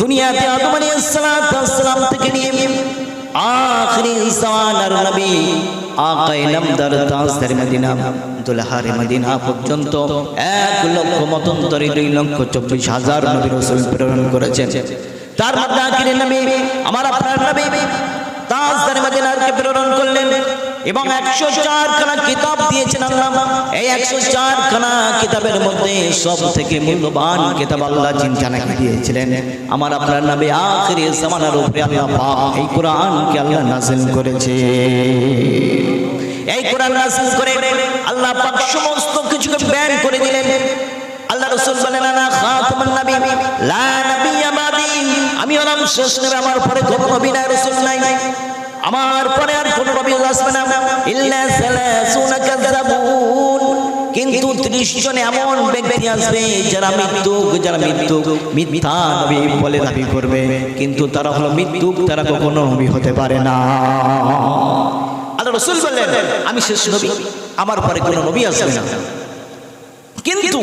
দুনিয়াতে আদম আলাইহিস সালাম থেকে নিয়ে আখরি জামানার নবী এক লক্ষ মতন্তরে দুই লক্ষ চব্বিশ হাজার নবী রসুল প্রেরণ করেছেন। তার মধ্যে আমার প্রেরণ করলেন। এবং একশো চার খানা কিতাব দিয়েছেন আল্লাহ। এই একশো চার খানা কিতাবের মধ্যে সব থেকে মূল্যবান কিতাব আল্লাহ চিন্তানাকে দিয়েছিলেন। আমার আপনার নামে আখরি জামানার উপরে আল্লাহ এই কোরআনকে আল্লাহ নাজিল করেছে। এই কোরআন নাজিল করে আল্লাহ পাক সমস্ত কিছুকে ব্যান করে দিলেন। আল্লাহ রাসূল বলেন, আনা খাতামুন নবী, লা নাবিয়্যা বাদি আমি হলাম শেষ নবী, আমার পরে কোনো নবী নাই, রাসূল নাই। আমার পরে আর কোন নবী আসবে না। ইল্লা সালাসুনা কাযাবুন কিন্তু 30 জন এমন ব্যক্তি আসবে, যারা মৃত্যু যারা মৃত্যু মিথ্যা নবী বলে দাবি করবে। কিন্তু তারা হলো মৃত্যু তারা কখনো নবী হতে পারে না। আল্লাহ রাসূল বললেন, আমি শেষ নবী, আমার পরে কোনো নবী আসবে না। কিন্তু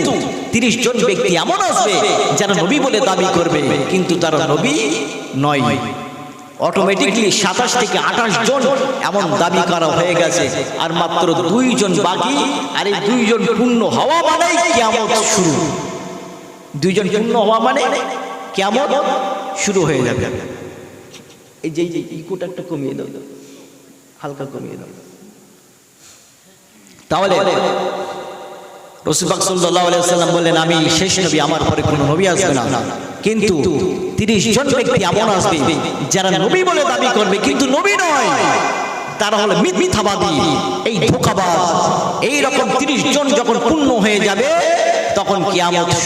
তিরিশ জন ব্যক্তি এমন আসবে, যারা নবী বলে দাবি করবে, কিন্তু তারা নবী নয়। অটোমেটিকলি সাতাশ থেকে আঠাশ জন এমন দাবি করা হয়ে গেছে। আর মাত্র দুইজন বাকি আর এই দুইজন পূর্ণ হওয়া মানে কেমন শুরু। দুইজন পূর্ণ হওয়া মানে কেমন শুরু হয়ে যাবে। এই যে এই যে ইকোটা একটু কমিয়ে দাও। হালকা কমিয়ে দাও। তাহলে রসুবাক সাল্লাহ আলাইসাল্লাম বললেন, আমি শেষ নবী, আমার পরে কোনো নবী ব্যক্তি নবী বলে দাবি করবে, কিন্তু নয়। তারা এই তিরিশ জন যখন হয়ে যাবে, তখন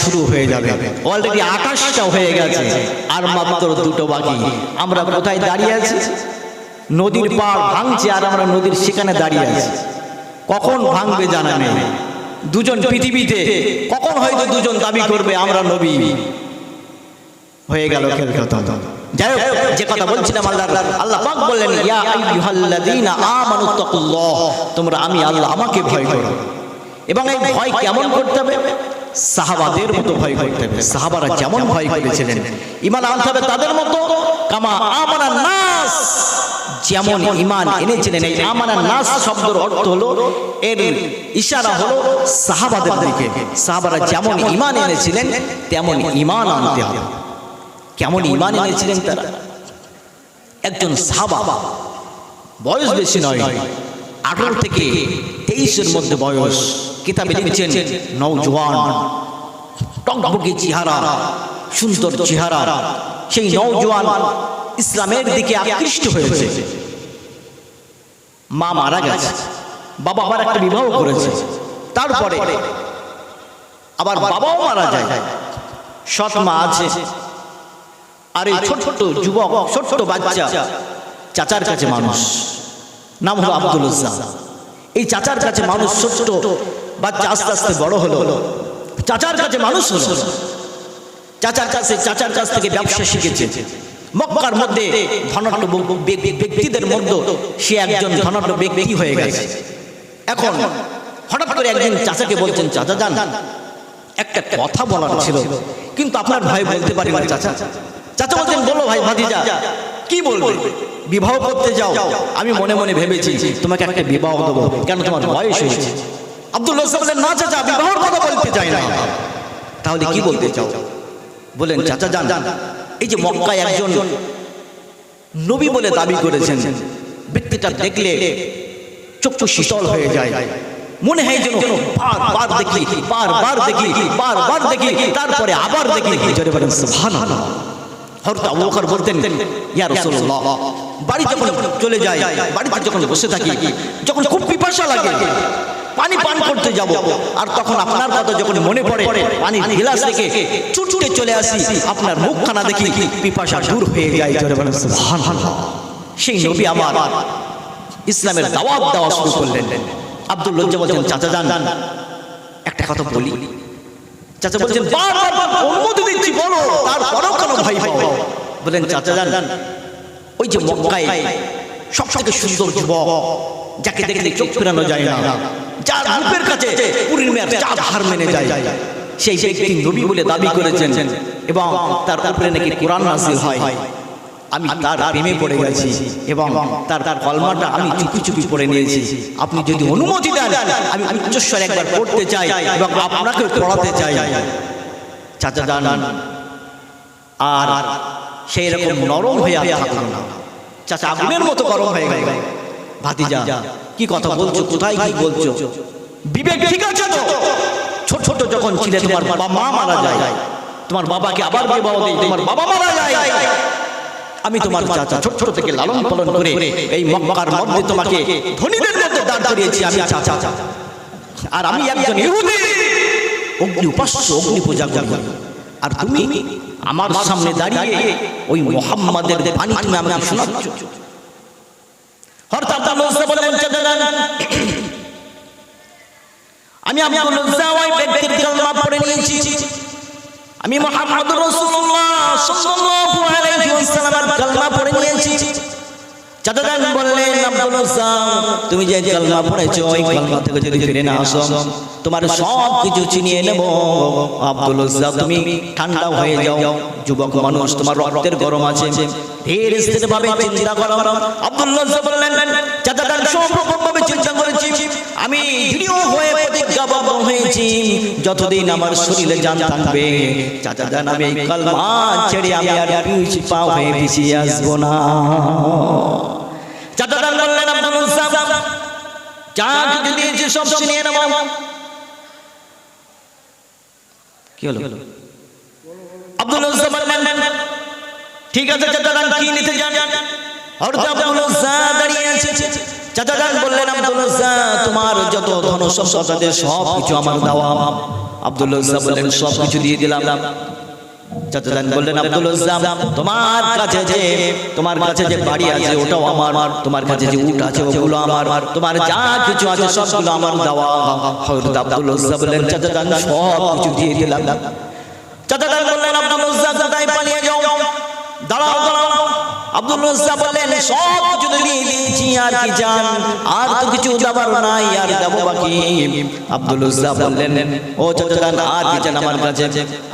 শুরু হয়ে যাবে। অলরেডি আকাশটা হয়ে গেছে, আর মাত্র দুটো বাকি। আমরা কোথায় দাঁড়িয়ে আছি? নদীর পাড় ভাঙছে, আর আমরা নদীর সেখানে দাঁড়িয়ে আছি। কখন ভাঙবে জানা নেই। দুজন পৃথিবীতে কখন হয়তো দুজন দাবি করবে আমরা নবী? হয়ে গেল যাই হোক, যে কথা বলছিলাম আল্লাহ তোমরা, আমি আল্লাহ, আমাকে ভয় এই ভয় কেমন করতে হবে? সাহাবাদের মতো ভয় সাহাবারা যেমন ভয় করেছিলেন, ইমান আনতে তাদের মতো। কামা আমানা নাস। যেমন ইমান এনেছিলেন এই আমানা নাস শব্দের অর্থ হলো এর ইশারা হলো সাহাবাদের দিকে। সাহাবারা যেমন ইমান এনেছিলেন তেমন ইমান আনতে হবে। কেমন ইমান এনেছিলেন তারা? একজন সাহাবা। বয়স বেশি নয় আঠারো থেকে তেইশের মধ্যে বয়স। কিতাবে লিখেছেন নৌজওয়ান টকটকে চেহারা। সুন্দর চেহারা। সেই নৌজওয়ান ইসলামের দিকে আকৃষ্ট হয়েছে। মা মারা গেছে। বাবা আবার একটা বিবাহ করেছে। তারপরে আবার বাবাও মারা যায়। সৎ মা আছে। আর এই ছোট ছোট যুবক ছোট্ট বাচ্চা চাচার কাছে মানুষ। নাম হলো আব্দুল এই চাচার কাছে মানুষ ছোট্ট বাচ্চা আস্তে আস্তে বড় হলো। চাচার কাছে মানুষ হলো চাচার কাছে চাচার কাছ থেকে ব্যবসা শিখেছে। মক্কার মধ্যে ধনাঢ্য ব্যক্তিদের মধ্যে সে একজন ধনাঢ্য ব্যক্তি হয়ে গেছে। এখন হঠাৎ করে একদিন চাচাকে বলছেন, চাচা যান। একটা কথা বলার ছিল, কিন্তু আপনার ভাই বলতে পারি না, চাচা। চাচা বলছেন, বলো ভাই ভাতিজা, কি বলবে? বিবাহ করতে যাও। আমি মনে মনে ভেবেছি তোমাকে একটা বিবাহ দেবো, কেন তোমার বয়স হয়েছে? আব্দুল বলেন না চাচা, বিবাহর কথা বলতে চাই না। তাহলে কি বলতে চাও? বলেন চাচা যান। এই যে মক্কায় একজন নবী বলে দাবি করেছেন। ব্যক্তিটা দেখলে চক্ষু শীতল হয়ে যায়। মনে হয় যেন বারবার দেখি বারবার দেখি বারবার দেখি তারপরে আবার দেখি। জোরে বলেন সুবহানাল্লাহ। হযরত আবু বকর বলতেন ইয়া রাসূলুল্লাহ বাড়ি যখন চলে যায় বাড়িতে যখন বসে থাকি যখন খুব পিপাসা লাগে পানি পান করতে যাব। আর তখন আপনার কথা যখন মনে পড়ে পানি গিলাস রেখে ছুটতে চলে আসি। আপনার মুখখানা দেখি পিপাসা দূর হয়ে যায় জোরে বলেন সুবহানাল্লাহ। সেই নবী আমার ইসলামের দাওয়াত দেওয়া শুরু করলেন। আব্দুল লজ্জা বলছেন চাচা যান। একটা কথা বলি। চাচা বলছেন বারবার অনুমতি দিচ্ছি বলো। তারপরেও কেন ভাই পাও। বলেন চাচা যান। ওই যে মক্কায় সব থেকে সুন্দর যুবক যাকে দেখলে চোখ ফেরানো যায় না। যার রূপের কাছে পুরীর মেয়ের চাঁদ হার মেনে যায়। সেই ব্যক্তি নবী বলে দাবি করেছেন এবং তার উপরে নাকি কোরআন নাজিল হয়। আমি তার প্রেমে পড়ে গেছি এবং তার তার কলমাটা আমি চুপি চুপি পড়ে নিয়েছি। আপনি যদি অনুমতি দেন আমি উচ্চস্বর একবার পড়তে চাই এবং আপনাকে পড়াতে চাই। চাচা জানান আর সেই রকম নরম হয়ে থাকল না। চাচা আগুনের মতো গরম হয়ে গেল। ভাতিজা কি কথা বলছো? কোথায় কি বলছো? বিবেক ঠিক আছে তো? ছোট ছোট যখন ছিলে তোমার বাবা মা মারা যায়। তোমার বাবাকে আবার বিবাহ দেই তোমার বাবা মারা যায়। আমি তোমার চাচা ছোট ছোট থেকে লালন পালন করে এই মক্কার মধ্যে তোমাকে ধনীদের মধ্যে দাঁড় করিয়েছি আমি চাচা। আর আমি একজন ইহুদি। অগ্নি উপাস্য অগ্নি পূজা করি আর তুমি আমার সামনে দাঁড়িয়ে ওই মোহাম্মদের বাণী তুমি আমাকে শোনাচ্ছ। হঠাৎ আমি আমি তুমি যে কালমা পড়েছো, ওই কালমা থেকে যদি ফিরে না আসো, তোমার সব কিছু চিনিয়ে নেব। আব্দুল তুমি ঠান্ডা হয়ে যাও, যুবক মানুষ, তোমার রক্তের গরম আছে। ধীর স্থির ভাবে চিন্তা করো। আব্দুল্লাহ বললেন চাচাদান সম্পূর্ণভাবে চিন্তা করেছি। আমি দৃঢ় হয়ে প্রতিজ্ঞাবদ্ধ হয়েছি। যতদিন আমার শরীরে জান থাকবে চাচা জান আমি এই কালমা ছেড়ে আমি আর পিছ পা হয়ে পিছিয়ে আসব না। চাচা বললেন আব্দুল সাহেব যা কিছু দিয়েছি সব চিনিয়ে নেব। কি হলো? আব্দুল বললেন ঠিক আছে চাচা জান কি নিতে যান? হরজা দাঁড়িয়ে আছে। চাচাগান বললেন আব্দুল সাহেব তোমার যত ধন সম্পদ আছে সব কিছু আমার দেওয়া। আব্দুল সাহেব বললেন সব কিছু দিয়ে দিলাম। চাচা জান বললেন আব্দুল তোমার কাছে যে তোমার কাছে যে বাড়ি আছে ওটাও আমার। তোমার কাছে যে উট আছে ওগুলো আমার। তোমার যা কিছু আছে সবগুলো আমার দেওয়া। হযরত আব্দুল বললেন সব কিছু দিয়ে দিলাম। চাচা জান বললেন আব্দুল সাহেব কোথায় পালিয়ে যাও দাঁড়াও দাঁড়াও আব্দুল সাহেব বললেন, সব কিছু দিয়ে দিয়েছি, আর কি জান আর তো কিছু দেবার নাই, আর দেবো বাকি। আব্দুল সাহেব বললেন, ও চাচা জান আর কি জান আমার কাছে?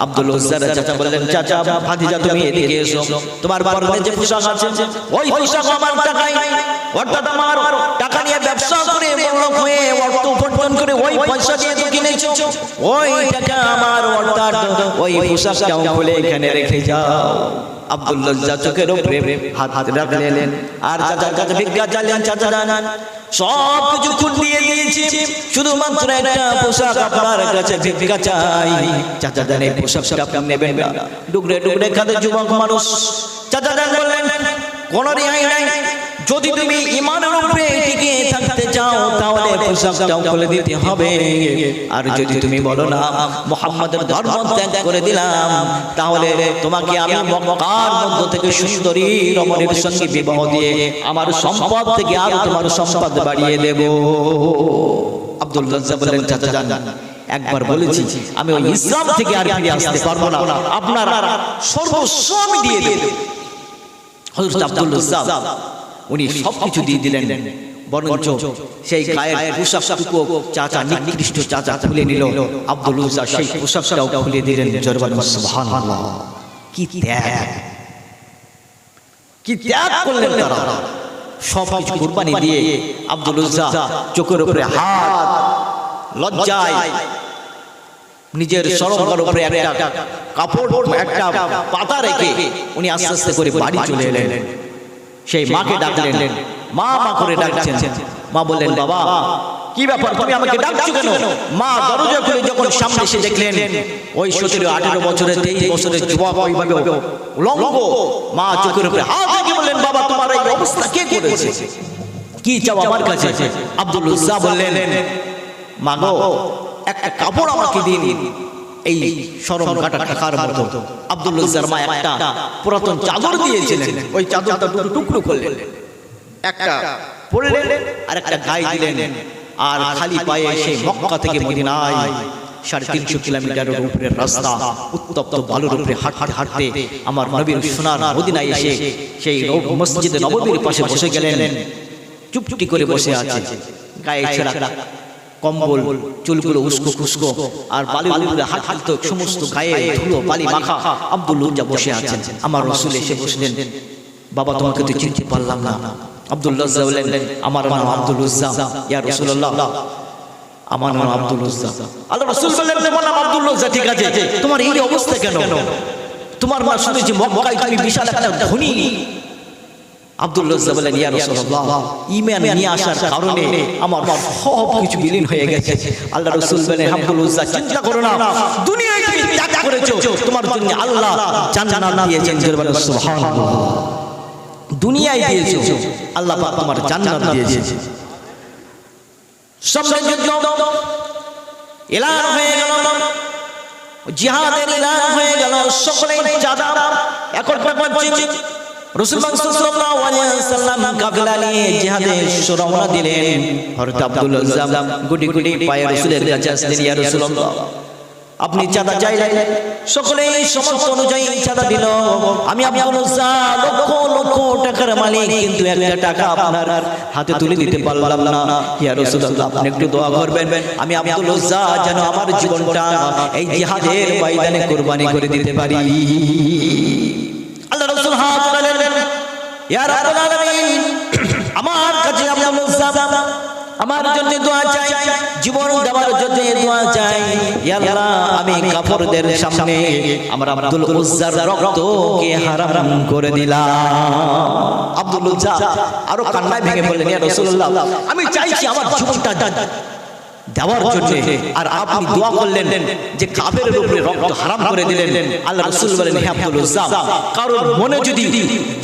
আব্দুল সাহেব চাচা বললেন, চাচা, ভাতিজা, তুমি এদিকে এসো। তোমার পরনে যে পোশাক আছে, ওই পোশাক আমার টাকাই অর্থাৎ আমার টাকা নিয়ে ব্যবসা করে বড়লোক হয়ে অর্থ উপার্জন করে ওই পয়সা দিয়ে তো কিনেছো। ওই টাকা আমার, অর্থাৎ ওই পোশাকটাও খুলে এখানে রেখে যাও। আব্দুল্লাহ চোখের উপরে হাত রাখলেন। আর চাচার কাছে ভিক্ষা চাইলেন চাচা জানান সব কিছু খুন দিয়ে দিয়েছি। শুধুমাত্র একটা পোশাক আপনার কাছে ভিক্ষা চাই। চাচা জানে পোশাকটা আপনি নেবেন না। ডুগরে ডুগরে খাতে যুবক মানুষ। চাচা জান বললেন কোন রেহাই নাই। যদি তুমি ইমানের উপরে টিকে তাহলে পোশাকটাও খুলে দিতে হবে। আর যদি তুমি বলো না মোহাম্মদের ধর্ম ত্যাগ করে দিলাম তাহলে তোমাকে আমি মক্কার মধ্য থেকে সুন্দরী রমণীর সঙ্গে বিবাহ দিয়ে আমার সম্পদ থেকে আর তোমার সম্পদ বাড়িয়ে দেব। আব্দুল রাজ্জাক বললেন চাচা জান একবার বলেছি আমি ওই ইসলাম থেকে আর ফিরে আসতে পারব না। আপনার সর্বস্ব আমি দিয়ে দেব। হযরত আব্দুল রাজ্জাক উনি সবকিছু দিয়ে দিলেন। বরঞ্চ সেই গায়ের পোশাকটুকু চাচা নিকৃষ্ট চাচা খুলে নিল। আব্দুল উজ্জা সেই পোশাকটাও খুলে দিলেন জরবান। সুবহানাল্লাহ। কি ত্যাগ। কি ত্যাগ করলেন তারা। সব কিছু কুরবানি দিয়ে আব্দুল উজ্জা চোখের উপরে হাত লজ্জায় নিজের সরঙ্গার উপরে একটা কাপড় একটা পাতা রেখে উনি আস্তে আস্তে করে বাড়ি চলে এলেন। সেই মাকে ডাকলেন। মা মা করে ডাকছেন। মা বললেন বাবা কি ব্যাপার? তুমি আমাকে ডাকছো কেন? মা দরজা খুলে যখন সামনে এসে দেখলেন ওই সতেরো আঠেরো বছরের তেইশ বছরের যুবক ওইভাবে উলঙ্গ মা চোখের উপরে হাত রেখে বললেন বাবা তোমার এই অবস্থা কে করেছে? কি চাও আমার কাছে? আব্দুল উজ্জা বললেন মা গো একটা কাপড় আমাকে দিন। এই সরম কাটা টাকার মতো। আব্দুল্লাহ মা একটা পুরাতন চাদর দিয়েছিলেন। ওই চাদরটা দুটো টুকরো করলেন। একটা পরলেন আর একটা গায়ে দিলেন। আর খালি পায়ে সেই মক্কা থেকে মদিনায় সাড়ে তিনশো কিলোমিটারের উপরে রাস্তা উত্তপ্ত বালুর উপরে হাঁটতে হাঁটতে আমার নবীর সোনার মদিনায় এসে সেই মসজিদে নববীর পাশে বসে গেলেন। চুপটি করে বসে আছে। গায়ে ছেঁড়া কম্বল চুলগুলো উস্কো খুস্কো আর বালির উপরে হাত হাত সমস্ত গায়ে ধুলো বালি মাখা আব্দুল বসে আছেন। আমার রসুল এসে বসলেন। বাবা তোমাকে তো চিনতে পারলাম না আব্দুল লজ্জা বললেন আমার নাম আব্দুল উজ্জা ইয়া রাসূলুল্লাহ। আমার নাম আব্দুল উজ্জা আল্লাহ রাসূল বললেন তোমার নাম আব্দুল উজ্জা ঠিক আছে। তোমার এই অবস্থা কেন? তোমার মা শুনেছি মক্কায় তুমি বিশাল একটা ধনী আব্দুল লজ্জা বলেন ইয়া রাসূলুল্লাহ ঈমান নিয়ে আসার কারণে আমার সব কিছু বিলীন হয়ে গেছে। আল্লাহ রাসূল বলেন আব্দুল লজ্জা চিন্তা করো না। দুনিয়ায় তুমি ত্যাগ করেছ তোমার জন্য আল্লাহ জান্নাত দিয়েছেন সুবহানাল্লাহ। দুনিয়ায় দিয়েছ। আল্লাহ পাক তোমার জান্নাত দিয়েছে। সামনের যুদ্ধ। এলান হয়ে গেল। জিহাদের এলান হয়ে গেল। সকলেই চাঁদা এখন করছে রসুল সাল্লাল্লাহু আলাইহি ওয়াসাল্লাম কাফেলা নিয়ে জিহাদে রওনা দিলেন। হযরত আব্দুল আজ্জাম গুটি গুটি পায়ে রাসূলের কাছে আসলেন ইয়া রাসূলুল্লাহ। আপনি চাঁদা চাইলেন। সকলেই সমস্ত অনুযায়ী চাঁদা দিল। আমি আজ্জাম লক্ষ লক্ষ টাকার মালিক, কিন্তু একটা টাকা আপনার হাতে তুলে দিতে পারলাম না। ইয়া রাসূলুল্লাহ, আপনি একটু দোয়া করবেন। আমি আব্দুল আজ্জাম যেন আমার জীবনটা এই জিহাদের ময়দানে কুরবানি করে দিতে পারি। আল্লাহ রাসূল হাত তুললেন ইয়া রাব্বুল আলামিন আমার জন্য দোয়া চাই জীবন দেওয়ার জন্য দোয়া চাই। ইয়া আল্লাহ আমি কাফরদের সামনে আমার আব্দুল উজ্জার রক্তকে হারাম করে দিলাম। আব্দুল উজ্জা আরও কান্নায় ভেঙে বললেন ইয়া রাসূলুল্লাহ আমি চাইছি আমার জীবনটা দেওয়ার জন্য আর আপনি দোয়া করলেন যে কাফেরের উপরে রক্ত হারাম করে দিলেন আল্লাহ রাসূল বলেন হে আব্দুল উজ্জাম কারোর মনে যদি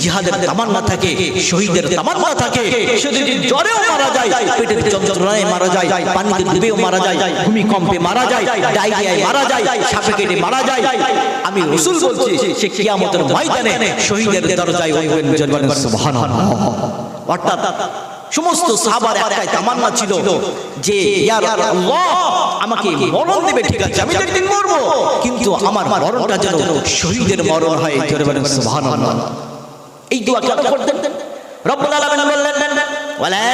জিহাদের তামান্না থাকে শহীদের তামান্না থাকে সে যদি জ্বরেও মারা যায় পেটের যন্ত্রণায় মারা যায় পানিতে ডুবেও মারা যায় ভূমিকম্পে মারা যায় ডায়রিয়ায় মারা যায় সাপে কেটে মারা যায় আমি রাসূল বলছি সে কিয়ামতের ময়দানে শহীদের দরজায় উঠবেন সুবহানাল্লাহ অর্থাৎ সমস্ত সাহাবার একটাই তামান্না ছিল যে ইয়া আল্লাহ আমাকে মরণ দেবে ঠিক আছে আমি একদিন মরবো। কিন্তু আমার মরণটা যেন শহীদের মরণ হয় জোরে বলেন সুবহানাল্লাহ। এই দোয়া কেন করতেন? রব্বুল আলামিন বললেন ওয়ালা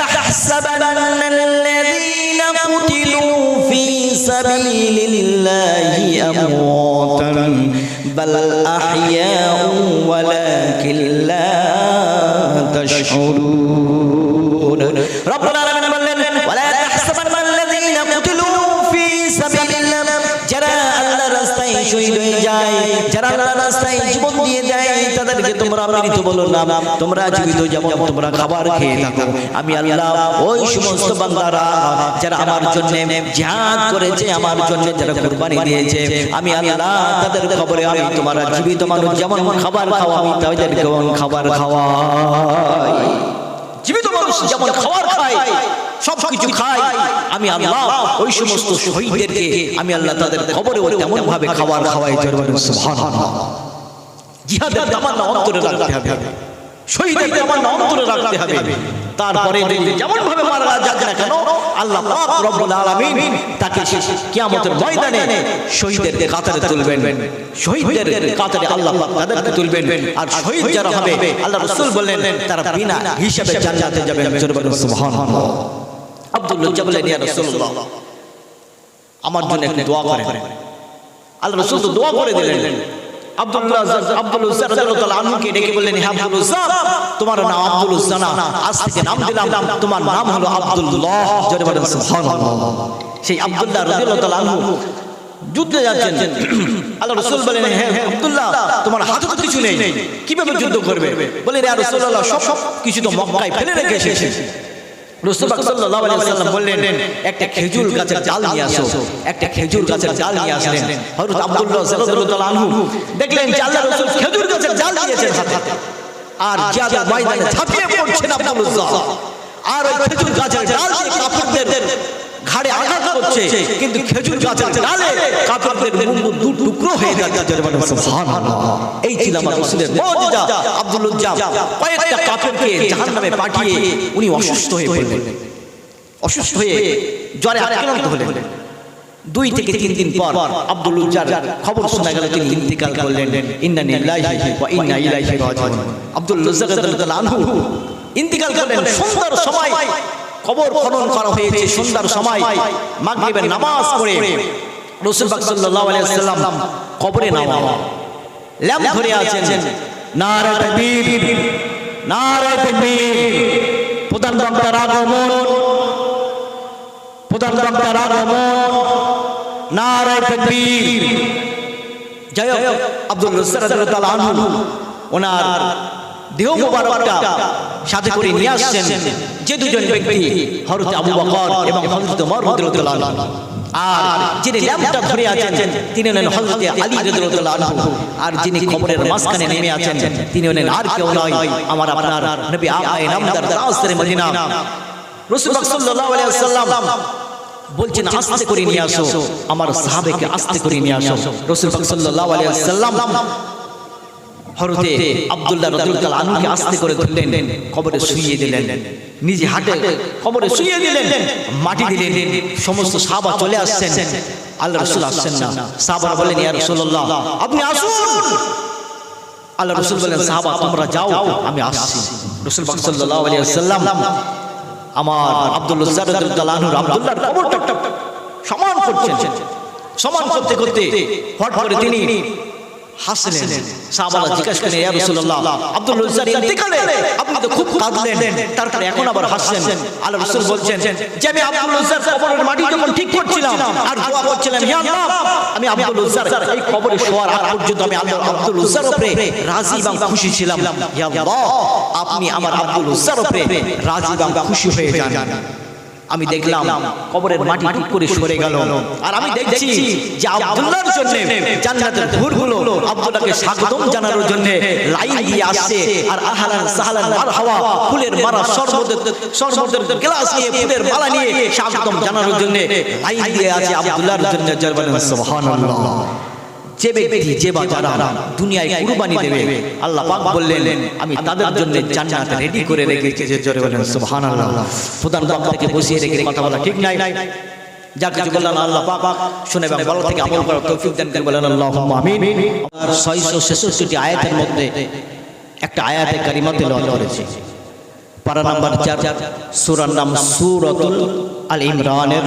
তাহসাবান্নাল্লাযীনা কুতিলু ফি সাবিলিল্লাহি আমওয়াতান বাল আহইয়াউ ওয়ালাকিন লা তাশউরুন রব্বুল আলামিন বললেন ওয়ালা তাহসাবান্নাল্লাযীনা কুতিলু ফি সাবিলিল্লাহ যারা আল্লাহর রাস্তায় শহীদ হয়ে যায় যারা আল্লাহর রাস্তায় তোমরা মৃত বলো না। তোমরা জীবিত যেমন তোমরা খাবার খেয়ে থাকো। আমি আল্লাহ ওই সমস্ত বান্দারা যারা আমার জন্য জিহাদ করেছে আমার জন্য যারা কুরবানি দিয়েছে আমি আল্লাহ তাদের খবরে আমি তোমরা জীবিত মানুষ যেমন খাবার খাওয়া আমি যেমন খাবার খাওয়াই। জীবিত মানুষ যেমন খাবার খায় সব কিছু খায় আমি আল্লাহ ওই সমস্ত শহীদদেরকে আমি আল্লাহ তাদের খবরে তেমন ভাবে খাবার খাওয়াই সুবহানাল্লাহ। জিহাদের তামান্না অন্তরে রাখতে হবে। শহীদের তামান্না অন্তরে রাখতে হবে। তারপরে যেমন ভাবে মারা যাক না কেন আল্লাহ পাক রব্বুল আলামিন তাকে কিয়ামতের ময়দানে শহীদের কাতারে তুলবেন। শহীদদের কাতারে আল্লাহ পাক তাদেরকে তুলবেন। আর শহীদ যারা হবে আল্লাহ রাসূল বললেন তারা বিনা হিসাবে জান্নাতে যাবেন। সুবহানাল্লাহ। আব্দুল্লাহ ইয়া রাসূলুল্লাহ আমার জন্য একটু দোয়া করেন। আল্লাহ রাসূল তো দোয়া করে দিলেন। আব্দুল্লাহ আব্দুল উজ্জা রাদিয়াল্লাহু আনহুকে ডেকে বললেন হে আব্দুল উজ্জা তোমার নাম আব্দুল উজ্জা না আজ থেকে নাম দিলাম তোমার নাম হলো আব্দুল্লাহ। জোরে বলেন সুবহানাল্লাহ। সেই আব্দুল্লাহ রাদিয়াল্লাহু তাআলা আনহু যুদ্ধে যাচ্ছেন। আল্লাহ রাসূল বলেন হে আব্দুল্লাহ তোমার হাতে তো কিছু নেই। কীভাবে যুদ্ধ করবে? বলে রে রাসূলুল্লাহ সব কিছু তো মক্কায় ফেলে রেখে এসেছে। বললেন, একটা খেজুর গাছের ডাল নিয়ে আসো। একটা খেজুর গাছের ডাল নিয়ে আসলেন। হযরত আব্দুল্লাহ আনহু দেখলেন যে আল্লাহর রাসূল খেজুর গাছের ডাল দিয়েছেন হাতে আর জিয়াদের ময়দানে ঝাঁপিয়ে পড়ছেন আব্দুল্লাহ আর ওই খেজুর ঘাড়ে আঘাত করছে কিন্তু খেজুর গাছের ডালে কাফেরদের মুখ দু টুকরো হয়ে যাচ্ছে সুবহানাল্লাহ এই ছিল আমার রাসূলের মুজিজা আব্দুল উজ্জাম কয়েকটা কাফেরকে জাহান্নামে পাঠিয়ে উনি অসুস্থ হয়ে পড়লেন অসুস্থ হয়ে জ্বরে আক্রান্ত হলেন দুই থেকে তিন দিন পর আব্দুল উজ্জার খবর শোনা গেল তিনি ইন্তিকাল করলেন ইন্না লিল্লাহি ওয়া ইন্না ইলাইহি রাজিউন আব্দুল উজ্জা রাদিয়াল্লাহু আনহু ইন্তিকাল করলেন সুন্দর সময় কবর খনন করা হয়েছে সন্ধ্যার সময়। মাগরিবের নামাজ পড়ে রসুল পাক সাল্লাল্লাহু আলাইহি সাল্লাম কবরে নামা ল্যাম্প ধরে আছেন। নারে তাকবীর। নারে তাকবীর। প্রধান বক্তার আগমন। প্রধান বক্তার আগমন। নারে তাকবীর। হোক আব্দুল রসুল রাদিয়াল্লাহু আনহু ওনার দেহ মোবারকটা সাথে করে নিয়ে আসছেন যে দুজন ব্যক্তি হযরত আবু বকর এবং হযরত ওমর রাদিয়াল্লাহু আনহু। আর যিনি ল্যাম্পটা ধরে আছেন তিনি হলেন হযরত আলী রাদিয়াল্লাহু আনহু। আর যিনি কবরের মাঝখানে নেমে আছেন তিনি হলেন আর কেউ নয় আমার আপনার নবী আয়ে নামদার দাসরে মদিনা। রাসূল পাক সাল্লাল্লাহু আলাইহি ওয়াসাল্লাম বলছেন আস্তে করে নিয়ে আসো আমার সাহাবেকে আস্তে করে নিয়ে আসো। রাসূল পাক সাল্লাল্লাহু আলাইহি ওয়াসাল্লাম হরতে আব্দুল্লাহ রাদিয়াল্লাহু আনহুকে আস্তে করে ধরলেন কবরে শুইয়ে দিলেন নিজে হাতে কবরে শুইয়ে দিলেন মাটি দিলেন সমস্ত সাহাবা চলে আসছেন আল্লাহ রাসূল আসছেন না সাহাবারা বলেন ইয়া রাসূলুল্লাহ আপনি আসুন! আল্লাহ রাসূল বলেন সাহাবা তোমরা যাও আমি আসছি। রাসূল পাক সাল্লাল্লাহু আলাইহি ওয়াসাল্লাম আমার আব্দুল্লাহ রাদিয়াল্লাহু আনহু আব্দুল্লাহর কবরটা সমান করছেন সমান করতে করতে হট করে তিনি হাসলেন। সাহাবারা জিজ্ঞাসা করেন ইয়া রাসূলুল্লাহ আব্দুল ইন্তেকালে আপনি তো খুব কাঁদলেন তারপরে এখন আবার আল্লাহ রাসূল বলছেন যে আমি আব্দুল কবরের মাটি যখন ঠিক করছিলাম আর দোয়া করছিলাম ইয়া আল্লাহ আমি আব্দুল এই কবরে শোয়ার আগ পর্যন্ত আমি আল্লাহ আব্দুল উপরে রাজি এবং খুশি ছিলাম। ইয়া আল্লাহ আপনি আমার আব্দুল রজ্জার উপরে রাজি এবং খুশি হয়ে যান। আমি দেখলাম কবরের মাটি টুক করে সরে গেল। আর আমি দেখছি যে আব্দুল্লাহর জন্য জান্নাতের ভুরগুলো আব্দুল্লাহকে স্বাগতম জানানোর জন্য লাইন দিয়ে আসছে আর আহলান সাহলান মারহাবা ফুলের মারা শরবতের শরবতের গ্লাস নিয়ে ফুলের মালা নিয়ে স্বাগতম জানানোর জন্য লাইন দিয়ে আছে আব্দুল্লাহর জন্য জয় সুবহানাল্লাহ। যে ব্যক্তি যে বা যারা দুনিয়ায় কুরবানি দেবে। আল্লাহ পাক বললেন আমি তাদের জন্য জান্নাত রেডি করে রেখেছি। যে জোরে বলেন। সুবহানাল্লাহ। প্রধান বক্তাকে বসিয়ে রেখে কথা বলা ঠিক নাই। যা কিছু বললেন আল্লাহ পাক শুনে এবং বলা থেকে আমল করার তৌফিক দান করে বলেন আল্লাহুম্মা আমিন। আর 666টি আয়াতের মধ্যে একটা আয়াতে কারিমা তেলাওয়াত করেছি। পারা নাম্বার 4 সূরার নাম সূরাতুল আল ইমরানের।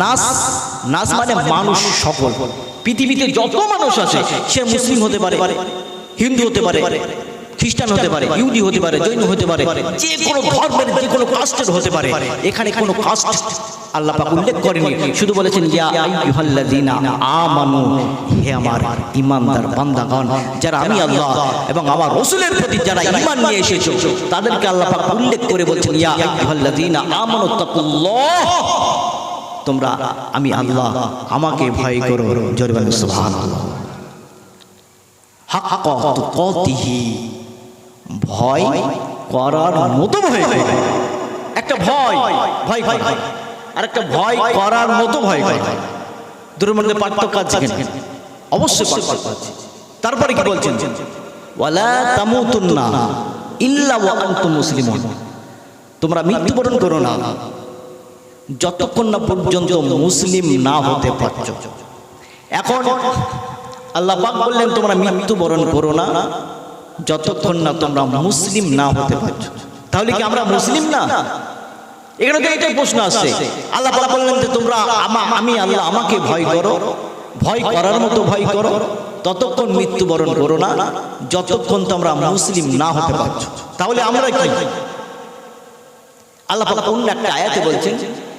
নাস নাস মানে মানুষ সকল পৃথিবীতে যত মানুষ আছে সে মুসলিম হতে পারে হিন্দু হতে পারে খ্রিস্টান হতে পারে ইহুদি হতে পারে জৈন হতে পারে যে কোনো ধর্মের যে কোনো কাস্টের হতে পারে এখানে কোনো কাস্ট আল্লাহ পাক উল্লেখ করেনি শুধু বলেছেন ইয়া আইয়ুহাল্লাযীনা আমানু হে আমার ঈমানদার বান্দাগণ যারা আমি আল্লাহ এবং আমার রাসূলের প্রতি যারা ঈমান নিয়ে এসেছ তাদেরকে আল্লাহ পাক উল্লেখ করে বলছেন ইয়া আইয়ুহাল্লাযীনা আমানু তাকুল্লাহ তোমরা, আমি আল্লাহ, আমাকে ভয় করো। জোরে বলেন, সুবহানাল্লাহ। হাক্কা তুকাতিহি, ভয় করার মতো ভয় একটা ভয় ভয় ভয় আর একটা ভয় করার মতো ভয় মধ্যে পার্থক্য আছে অবশ্যই তারপরে কি বলছেন? ওয়ালা তামুতুন্না ইল্লা ওয়া আনতুম তোমরা মৃত্যুবরণ করো না। যতক্ষণ না পর্যন্ত মুসলিম না হতে পারছ। এখন আল্লাহ বললেন, তোমরা মৃত্যুবরণ করো না। যতক্ষণ না তোমরা মুসলিম না হতে পারছ। তাহলে কি আমরা মুসলিম না? এখানে তো এটাই প্রশ্ন আসছে। আল্লাহ পাক বললেন যে, তোমরা আমা- আল্লাহ, আমাকে ভয় করো। ভয় করার মতো ভয় করো। ততক্ষণ মৃত্যুবরণ করো না। যতক্ষণ তোমরা মুসলিম না হতে পারছ। তাহলে আমরা কি? আল্লাহ অন্য একটা আয়াতে বলছেন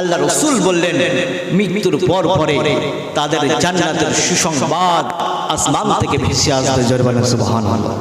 আল্লাহ রসুল বললেন, মৃত্যুর পর পরে তাদের জান্নাতের সুসংবাদ আসমান থেকে ভেসে আসবে। জরবানা সুবহানাল্লাহ।